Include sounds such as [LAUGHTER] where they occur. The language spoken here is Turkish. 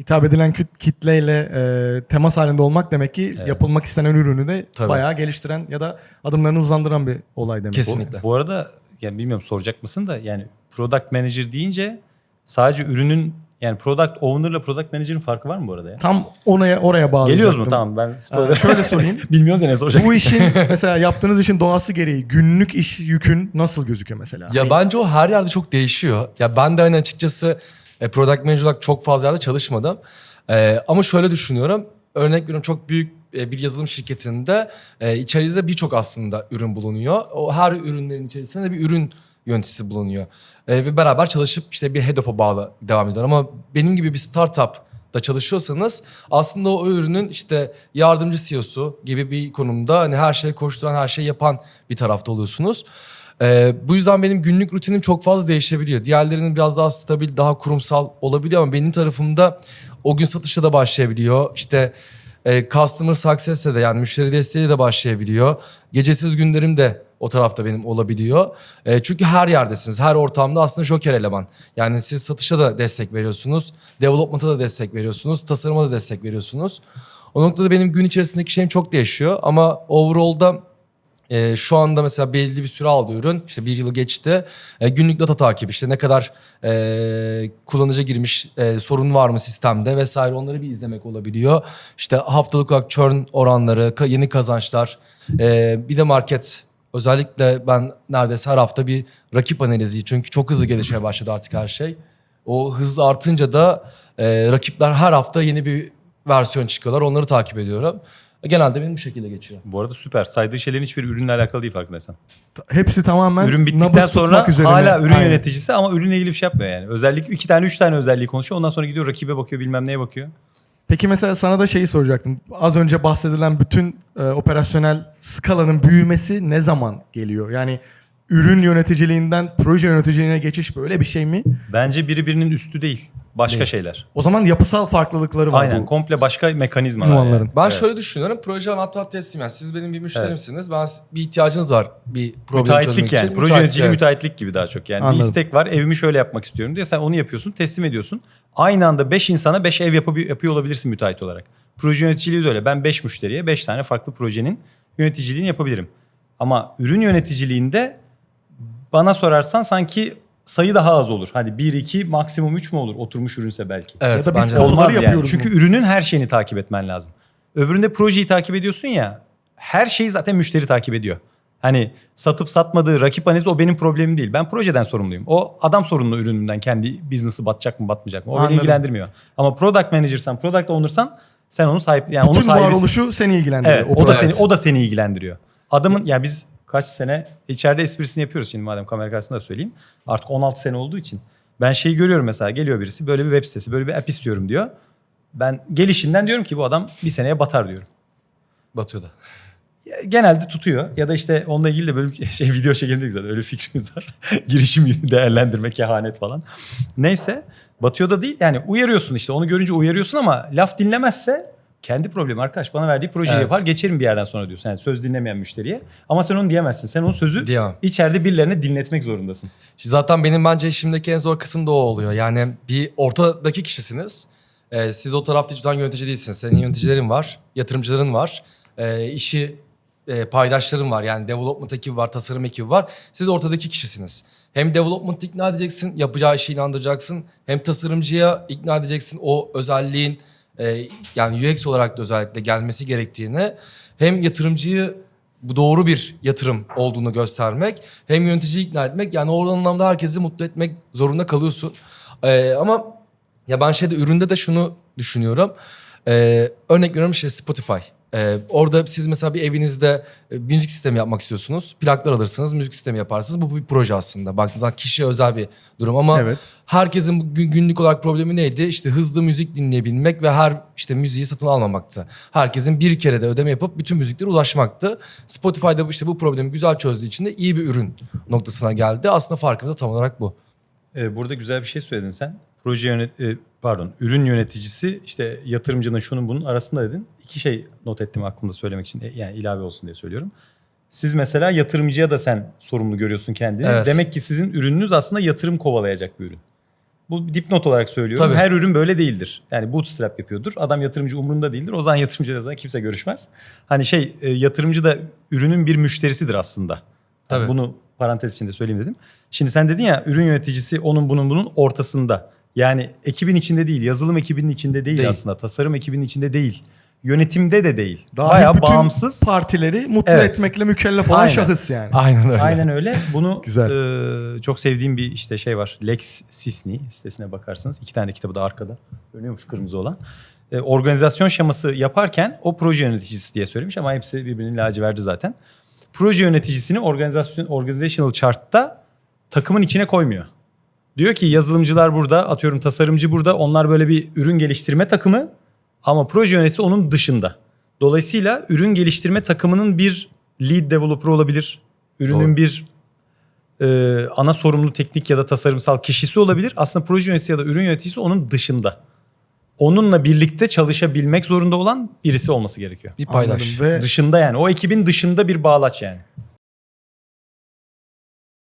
hitap edilen küt- kitleyle e, temas halinde olmak demek ki Evet. yapılmak istenen ürünü de Tabii. bayağı geliştiren ya da adımlarını hızlandıran bir olay demek. Kesinlikle. Bu arada yani bilmiyorum soracak mısın da yani product manager deyince sadece ürünün yani product owner ile product manager'ın farkı var mı bu arada ya? Tam oraya oraya bağlı. Geliyoruz mu? Tamam ben spoiler. şöyle sorayım. [LAUGHS] Bilmiyoruz ya ne soracak. Bu işin [LAUGHS] mesela yaptığınız işin doğası gereği günlük iş yükün nasıl gözüküyor mesela? Ya Hani bence o her yerde çok değişiyor. Ya ben de hani açıkçası e, product manager olarak çok fazla yerde çalışmadım. E, ama şöyle düşünüyorum. Örnek veriyorum çok büyük e, bir yazılım şirketinde e, içerisinde birçok aslında ürün bulunuyor. O her ürünlerin içerisinde de bir ürün yöneticisi bulunuyor. E, ve beraber çalışıp işte bir head of'a bağlı devam ediyor. Ama benim gibi bir startup da çalışıyorsanız aslında o ürünün işte yardımcı CEO'su gibi bir konumda hani her şeyi koşturan, her şeyi yapan bir tarafta oluyorsunuz. Ee, bu yüzden benim günlük rutinim çok fazla değişebiliyor. Diğerlerinin biraz daha stabil, daha kurumsal olabiliyor ama benim tarafımda o gün satışla da başlayabiliyor. İşte e, customer success'le de yani müşteri desteğiyle de başlayabiliyor. Gecesiz günlerim de o tarafta benim olabiliyor. E, çünkü her yerdesiniz. Her ortamda aslında joker eleman. Yani siz satışa da destek veriyorsunuz. Development'a da destek veriyorsunuz. Tasarıma da destek veriyorsunuz. O noktada benim gün içerisindeki şeyim çok değişiyor. Ama overall'da e, şu anda mesela belli bir süre aldı ürün. İşte bir yılı geçti. E, günlük data takip işte ne kadar e, kullanıcı girmiş, e, sorun var mı sistemde vesaire onları bir izlemek olabiliyor. İşte haftalık olarak churn oranları, yeni kazançlar, e, bir de market. Özellikle ben neredeyse her hafta bir rakip analizi çünkü çok hızlı gelişmeye başladı artık her şey. O hız artınca da e, rakipler her hafta yeni bir versiyon çıkıyorlar. Onları takip ediyorum. Genelde benim bu şekilde geçiyor. Bu arada süper. Saydığı şeylerin hiçbir ürünle alakalı değil farkındaysan. hepsi tamamen Ürün bittikten nabız tutmak sonra üzerine. hala ürün Aynen. yöneticisi ama ürünle ilgili bir şey yapmıyor yani. Özellik iki tane üç tane özelliği konuşuyor. Ondan sonra gidiyor rakibe bakıyor bilmem neye bakıyor. Peki mesela sana da şeyi soracaktım. Az önce bahsedilen bütün e, operasyonel skalanın büyümesi ne zaman geliyor? Yani ürün yöneticiliğinden proje yöneticiliğine geçiş böyle bir şey mi? Bence biri birinin üstü değil. Başka Değil. şeyler. O zaman yapısal farklılıkları var Aynen bu komple başka mekanizmalar. yani. Ben Evet. şöyle düşünüyorum. Proje anahtar teslim. Yani siz benim bir müşterimsiniz. Ben bir ihtiyacınız var bir problem çözmek Müteahhitlik için. yani. Proje yöneticiliği evet. müteahhitlik gibi daha çok yani. Anladım. Bir istek var evimi şöyle yapmak istiyorum diye sen onu yapıyorsun teslim ediyorsun. Aynı anda 5 insana 5 ev yapı- yapıyor olabilirsin müteahhit olarak. Proje yöneticiliği de öyle. Ben 5 müşteriye 5 tane farklı projenin yöneticiliğini yapabilirim. Ama ürün yöneticiliğinde bana sorarsan sanki sayı daha az olur. Hadi 1 2 maksimum 3 mü olur oturmuş ürünse belki. Evet, Ya da biz bence de. Olmaz yani. yapıyoruz Çünkü ürünün her şeyini takip etmen lazım. Öbüründe projeyi takip ediyorsun ya. Her şeyi zaten müşteri takip ediyor. Hani satıp satmadığı rakip analizi o benim problemim değil. Ben projeden sorumluyum. O adam sorumlu ürününden kendi business'ı batacak mı batmayacak mı? O Anladım. beni ilgilendirmiyor. Ama product manager'san, product owner'san sen onu sahip yani onu Bütün sahibisin. varoluşu seni ilgilendiriyor. Evet, o da proje. seni o da seni ilgilendiriyor. Adamın ya biz kaç sene içeride esprisini yapıyoruz şimdi madem kamera karşısında da söyleyeyim. Artık 16 sene olduğu için. Ben şeyi görüyorum mesela geliyor birisi böyle bir web sitesi böyle bir app istiyorum diyor. Ben gelişinden diyorum ki bu adam bir seneye batar diyorum. Batıyor da. Genelde tutuyor ya da işte onunla ilgili de böyle bir şey [LAUGHS] video çekelim zaten öyle fikrimiz var. [LAUGHS] Girişim değerlendirme kehanet falan. Neyse batıyor da değil yani uyarıyorsun işte onu görünce uyarıyorsun ama laf dinlemezse kendi problemi arkadaş bana verdiği projeyi Evet. yapar geçerim bir yerden sonra diyorsun. Yani söz dinlemeyen müşteriye ama sen onu diyemezsin. Sen onun sözü Diyemem. içeride birilerine dinletmek zorundasın. Şimdi Zaten benim bence işimdeki en zor kısım da o oluyor. Yani bir ortadaki kişisiniz. Ee, siz o tarafta hiçbir zaman yönetici değilsiniz. Senin yöneticilerin var, yatırımcıların var, ee, işi e, paydaşların var. Yani development ekibi var, tasarım ekibi var. Siz ortadaki kişisiniz. Hem development ikna edeceksin, yapacağı işi inandıracaksın. Hem tasarımcıya ikna edeceksin o özelliğin e, yani UX olarak da özellikle gelmesi gerektiğini. Hem yatırımcıyı bu doğru bir yatırım olduğunu göstermek hem yöneticiyi ikna etmek yani oradan anlamda herkesi mutlu etmek zorunda kalıyorsun. Ee, ama ya ben şeyde üründe de şunu düşünüyorum. Ee, örnek veriyorum işte Spotify. Ee, orada siz mesela bir evinizde e, müzik sistemi yapmak istiyorsunuz. Plaklar alırsınız, müzik sistemi yaparsınız. Bu bir proje aslında. Baktığınız zaman kişiye özel bir durum ama Evet. herkesin bu gün- günlük olarak problemi neydi? İşte hızlı müzik dinleyebilmek ve her işte müziği satın almamaktı. Herkesin bir kere de ödeme yapıp bütün müziklere ulaşmaktı. Spotify'da bu- işte bu problemi güzel çözdüğü için de iyi bir ürün noktasına geldi. Aslında farkımız da tam olarak bu. Ee, burada güzel bir şey söyledin sen. Proje yönet e, pardon ürün yöneticisi işte yatırımcının şunun bunun arasında dedin. İki şey not ettim aklımda söylemek için E, yani ilave olsun diye söylüyorum. Siz mesela yatırımcıya da sen sorumlu görüyorsun kendini. Evet. Demek ki sizin ürününüz aslında yatırım kovalayacak bir ürün. Bu dipnot olarak söylüyorum. Tabii. Her ürün böyle değildir. Yani bootstrap yapıyordur. Adam yatırımcı umrunda değildir. O zaman yatırımcı da kimse görüşmez. Hani şey e, yatırımcı da ürünün bir müşterisidir aslında. Hani Tabii. bunu parantez içinde söyleyeyim dedim. Şimdi sen dedin ya ürün yöneticisi onun bunun bunun ortasında. Yani ekibin içinde değil, yazılım ekibinin içinde değil, Değil. aslında. Tasarım ekibinin içinde değil. Yönetimde de değil. Dahi Bayağı bütün bağımsız. partileri mutlu Evet. etmekle mükellef olan Aynen. şahıs yani. Aynen öyle. Aynen öyle. Bunu [LAUGHS] Güzel. e, çok sevdiğim bir işte şey var. Lex Sisney sitesine bakarsanız iki tane kitabı da arkada. Görünüyormuş kırmızı olan. E, organizasyon şeması yaparken o proje yöneticisi diye söylemiş ama hepsi birbirinin laciverdi zaten. Proje yöneticisini organizasyon organizational chart'ta takımın içine koymuyor. Diyor ki yazılımcılar burada, atıyorum tasarımcı burada. Onlar böyle bir ürün geliştirme takımı ama proje yöneticisi onun dışında. Dolayısıyla ürün geliştirme takımının bir lead developer olabilir. Ürünün Doğru. bir e, ana sorumlu teknik ya da tasarımsal kişisi olabilir. Aslında proje yöneticisi ya da ürün yöneticisi onun dışında. Onunla birlikte çalışabilmek zorunda olan birisi olması gerekiyor. Bir paylaş. Ve Dışında yani. O ekibin dışında bir bağlaç yani.